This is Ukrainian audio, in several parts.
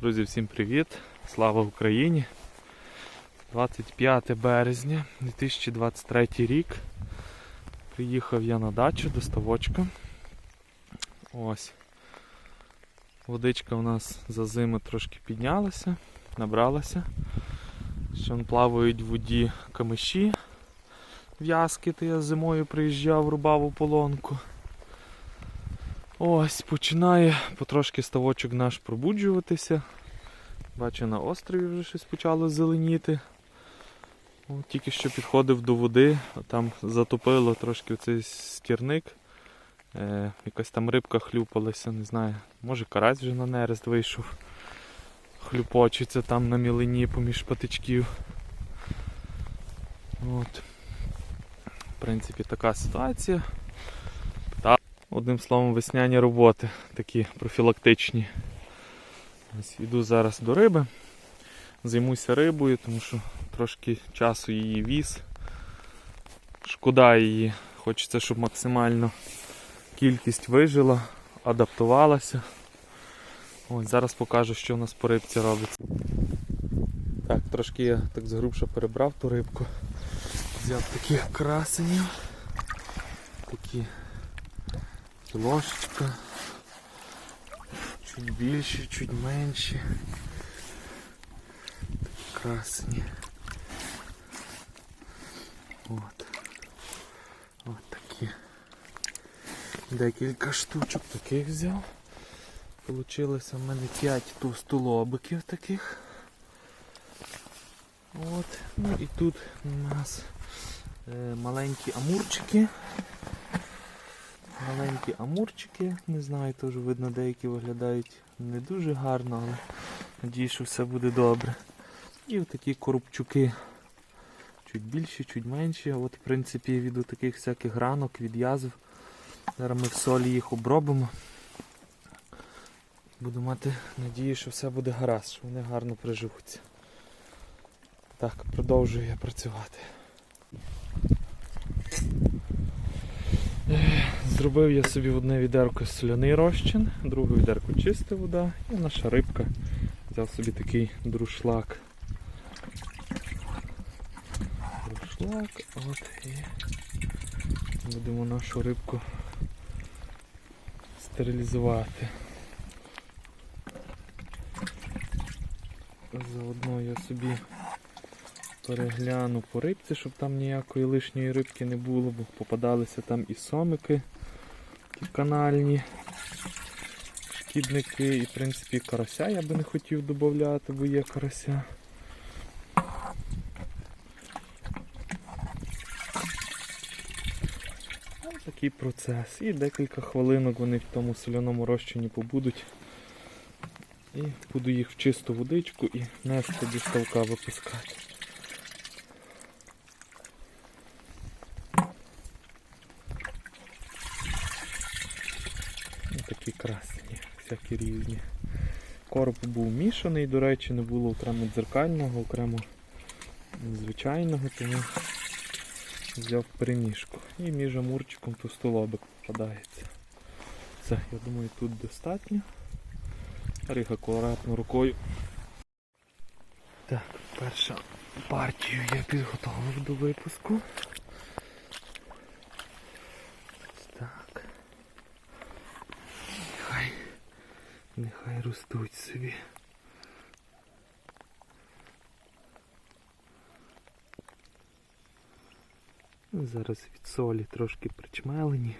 Друзі, всім привіт! Слава Україні! 25 березня 2023 рік. Приїхав я на дачу до ставочка. Ось. Водичка у нас за зиму трошки піднялася, набралася. Ще плавають в воді камиші. В'язки, то я зимою приїжджав, рубав у полонку. Ось починає потрошки ставочок наш пробуджуватися. Бачу, на острові вже щось почало зеленіти. О, тільки що підходив до води, там затопило трошки цей стірник. Е, якась там рибка хлюпалася, не знаю. Може карась вже на нерест вийшов. Хлюпочиться там на мілині поміж патичків. От. В принципі, така ситуація. Одним словом, весняні роботи такі профілактичні. Ось Йду зараз до риби. Займуся рибою, тому що трошки часу її віз. Шкода її. Хочеться, щоб максимально кількість вижила, адаптувалася. Ось Зараз покажу, що у нас по рибці робиться. Так, трошки я так згрубше перебрав ту рибку. Взяв таких красенів. Такі кілошечка. Чуть більші, чуть. Такі красні. От. От такі. Декілька штучок таких взяв. Получилося в мене 5 товстолобиків таких. От. Ну і тут у нас е, маленькі амурчики. Маленькі амурчики, не знаю, теж видно, деякі виглядають не дуже гарно, але надію, що все буде добре. І такі коробчуки. Чуть більші, чуть менші. От, в принципі, від таких всяких ранок, від язв. Зараз ми в солі їх обробимо. Буду мати надію, що все буде гаразд, що вони гарно приживуться. Так, продовжую я працювати. Зробив я собі одне відерко соляний розчин, друге відерко чиста вода і наша рибка. Взяв собі такий друшлак. Друшлак, от і будемо нашу рибку стерилізувати. Заодно я собі перегляну по рибці, щоб там ніякої лишньої рибки не було, бо попадалися там і сомики канальні шкідники, і в принципі карася я би не хотів додати, бо є карася. Ось Такий процес. І декілька хвилинок вони в тому соляному розчині побудуть. І буду їх в чисту водичку і нести до ставка випускати. Ось Такі всякі різні. Короб був мішаний, до речі, не було окремо дзеркального, окремо звичайного, тому взяв перемішку. І між амурчиком товстолобик попадається. Все, я думаю, тут достатньо. Рих акуратно рукою. Так, першу партію я підготовив до випуску. Ось так. Нехай, нехай ростуть собі. Зараз від солі трошки причмелені,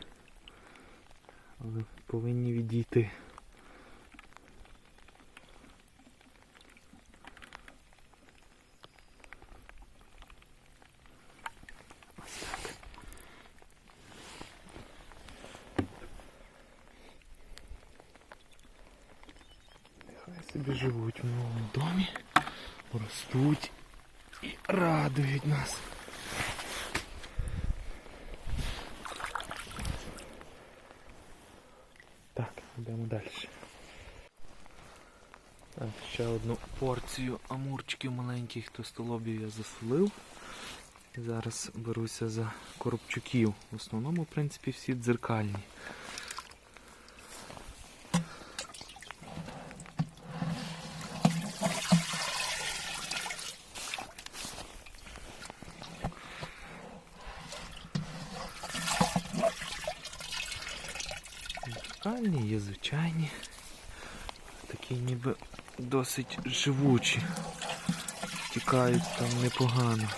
але повинні відійти. Ось так. Нехай собі живуть в новому домі, ростуть і радують нас. Так, йдемо далі. Так, ще одну порцію амурчиків маленьких тостолобів я засолив. Зараз беруся за коробчуків. В основному, в принципі, всі дзеркальні. Ніби досить живучі. Тікають там непогано.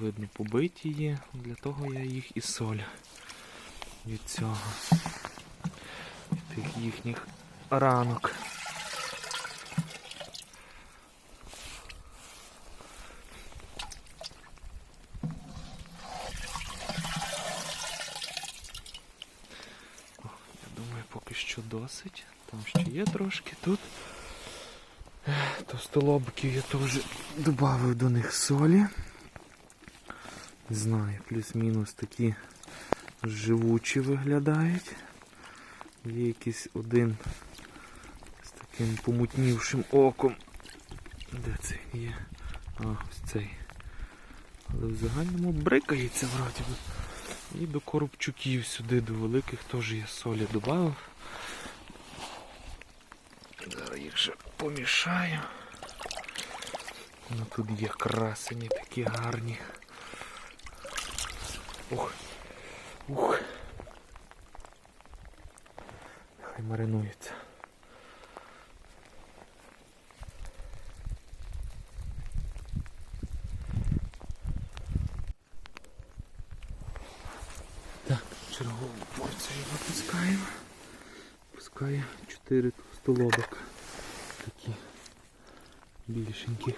Видно, побиті є, для того я їх і солю від цього. Від тих їхніх ранок. Я думаю, поки що досить. Там ще є трошки тут. Товстолобиків я теж додав до них солі. Не знаю, плюс-мінус такі живучі виглядають. Є якийсь один з таким помутнівшим оком. Де це є? А, ось цей. Але в загальному брикається вроді. І до коробчуків сюди, до великих теж я солі додав. Зараз їх ще помішаю. Ну тут є красені такі гарні. Ух. Ух. Хай маринується. Так, чергову порцію випускаємо. Пускає 4 столобика. Такі більшеньких.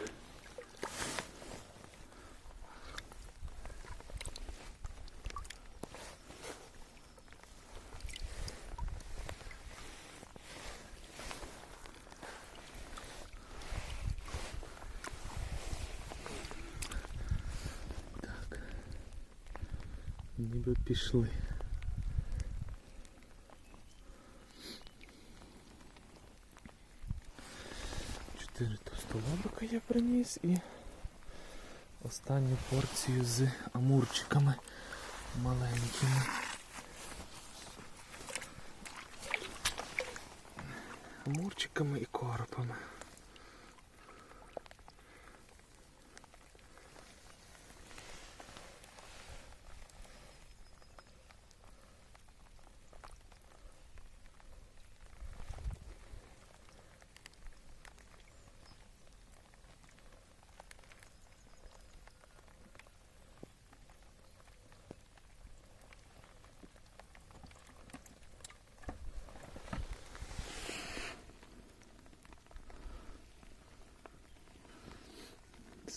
Так. Ніби пішли. Я приніс і останню порцію з амурчиками маленькими. Амурчиками і коропами.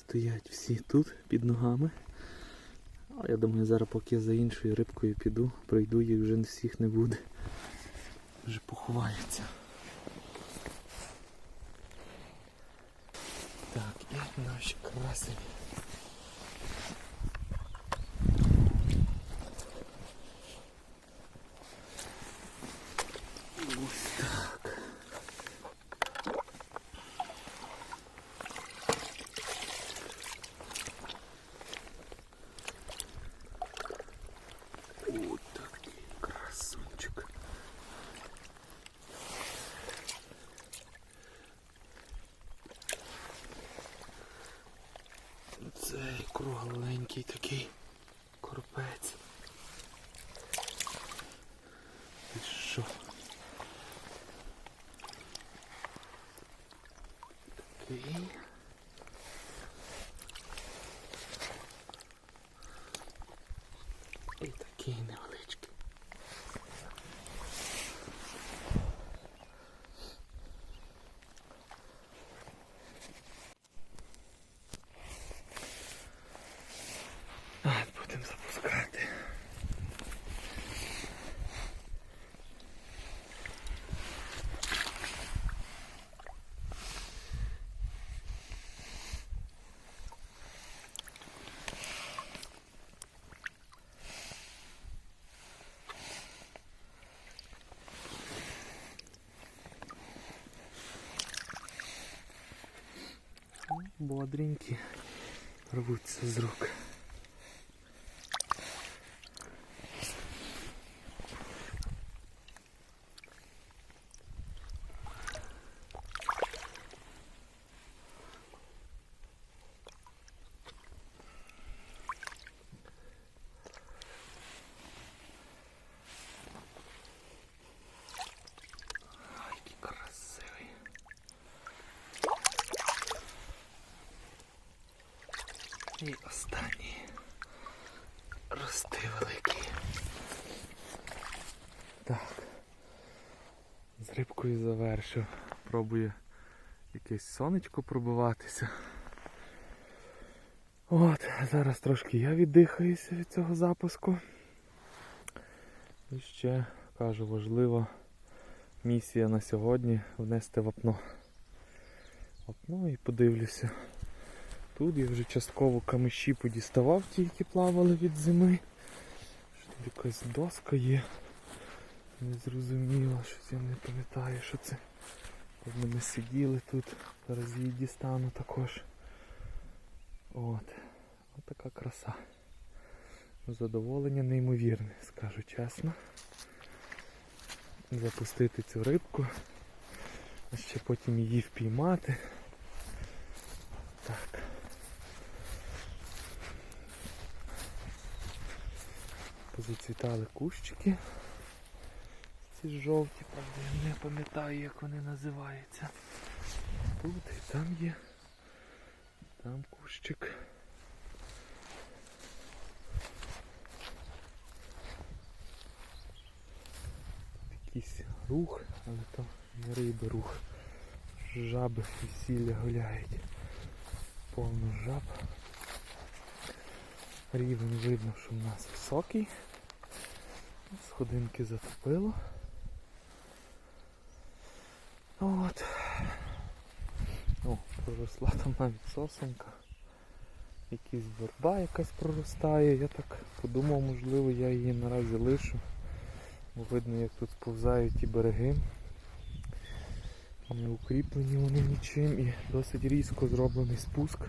Стоять всі тут під ногами. А я думаю, зараз поки я за іншою рибкою піду, пройду їх вже всіх не буде. Вже поховаються. Так, і наші красені. Ось так. От такий красунчик. Цей кругленький такий корпець. І що? Такий. І такий невеличкий. А, Бодренькі рвуться з рук. І останній. Рости великий. Так. З рибкою завершив. Пробую якесь сонечко пробиватися. От, зараз трошки я віддихаюся від цього запуску. І ще кажу, важлива місія на сьогодні внести вапно. Вапно і подивлюся. Тут я вже частково камиші подіставав, ті, які плавали від зими. Що тут якась доска є. Незрозуміло, щось я не пам'ятаю, що це. Певно, ми сиділи тут, зараз її дістану також. От. От така краса. Задоволення неймовірне, скажу чесно. Запустити цю рибку, а ще потім її впіймати. Так. Позацвітали кущики. Ці жовті, правда, я не пам'ятаю, як вони називаються. Тут і там є. Там кущик. Тут якийсь рух, але то не риби рух. Жаби весілля гуляють. Повно жаб. Рівень видно, що в нас високий. Сходинки затопило. От. О, проросла там навіть сосенка. Якась верба якась проростає. Я так подумав, можливо, я її наразі лишу. Бо видно, як тут сповзають ті береги. Не укріплені вони нічим і досить різко зроблений спуск.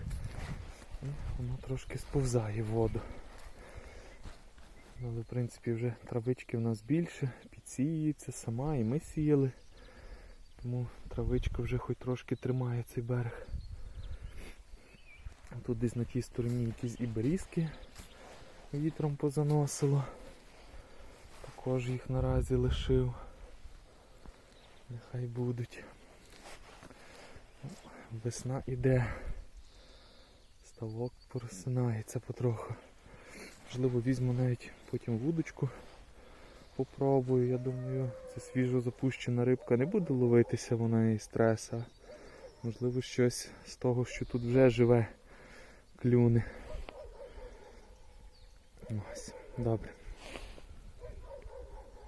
І воно трошки сповзає воду. Але в принципі вже травички в нас більше, підсіюється сама і ми сіяли. Тому травичка вже хоч трошки тримає цей берег. Тут десь на тій стороні якісь і берізки вітром позаносило. Також їх наразі лишив. Нехай будуть. Весна іде. Ставок просинається потроху. Можливо, візьму навіть потім вудочку. Попробую, я думаю, це свіжо запущена рибка не буде ловитися вона і стреса. Можливо, щось з того, що тут вже живе, клюне. Ось, добре.